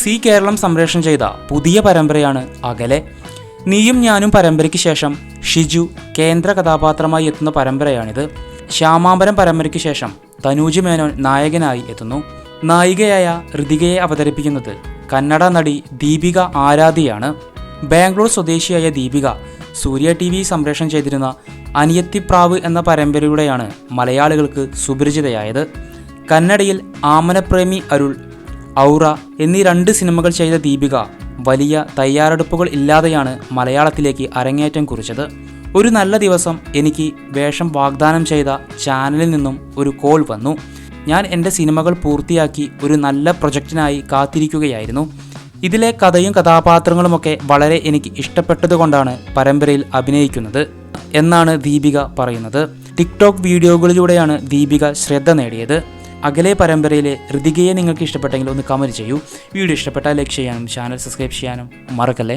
C Keralam സംപ്രേഷണം ചെയ്ത പുതിയ പരമ്പരയാണ് അകലെ. നീയും ഞാനും പരമ്പരയ്ക്ക് ശേഷം ഷിജു കേന്ദ്ര കഥാപാത്രമായി എത്തുന്ന പരമ്പരയാണിത്. ശ്യാമാംബരം പരമ്പരയ്ക്ക് ശേഷം തനൂജ് മേനോൻ നായകനായി എത്തുന്നു. നായികയായ ഋതികയെ അവതരിപ്പിക്കുന്നത് കന്നഡ നടി ദീപിക ആരാധിയാണ് ബാംഗ്ലൂർ സ്വദേശിയായ ദീപിക സൂര്യ ടി വി സംപ്രേഷണം ചെയ്തിരുന്ന അനിയത്തിപ്രാവ് എന്ന പരമ്പരയിലൂടെയാണ് മലയാളികൾക്ക് സുപരിചിതയായത്. കന്നഡയിൽ ആമനപ്രേമി അരുൾ ഔറ എന്നീ രണ്ട് സിനിമകൾ ചെയ്ത ദീപിക വലിയ തയ്യാറെടുപ്പുകൾ ഇല്ലാതെയാണ് മലയാളത്തിലേക്ക് അരങ്ങേറ്റം കുറിച്ചത്. ഒരു നല്ല ദിവസം എനിക്ക് വേഷം വാഗ്ദാനം ചെയ്ത ചാനലിൽ നിന്നും ഒരു കോൾ വന്നു. ഞാൻ എന്റെ സിനിമകൾ പൂർത്തിയാക്കി ഒരു നല്ല പ്രൊജക്റ്റിനായി കാത്തിരിക്കുകയായിരുന്നു. ഇതിലെ കഥയും കഥാപാത്രങ്ങളുമൊക്കെ വളരെ എനിക്ക് ഇഷ്ടപ്പെട്ടതുകൊണ്ടാണ് പരമ്പരയിൽ അഭിനയിക്കുന്നത് എന്നാണ് ദീപിക പറയുന്നത്. ടിക്ടോക്ക് വീഡിയോകളിലൂടെയാണ് ദീപിക ശ്രദ്ധ നേടിയത്. അകലെ പരമ്പരയിലെ ഋതികയെ നിങ്ങൾക്ക് ഇഷ്ടപ്പെട്ടെങ്കിൽ ഒന്ന് കമന്റ് ചെയ്യൂ. വീഡിയോ ഇഷ്ടപ്പെട്ടാൽ ലൈക്ക് ചെയ്യാനും ചാനൽ സബ്സ്ക്രൈബ് ചെയ്യാനും മറക്കല്ലേ?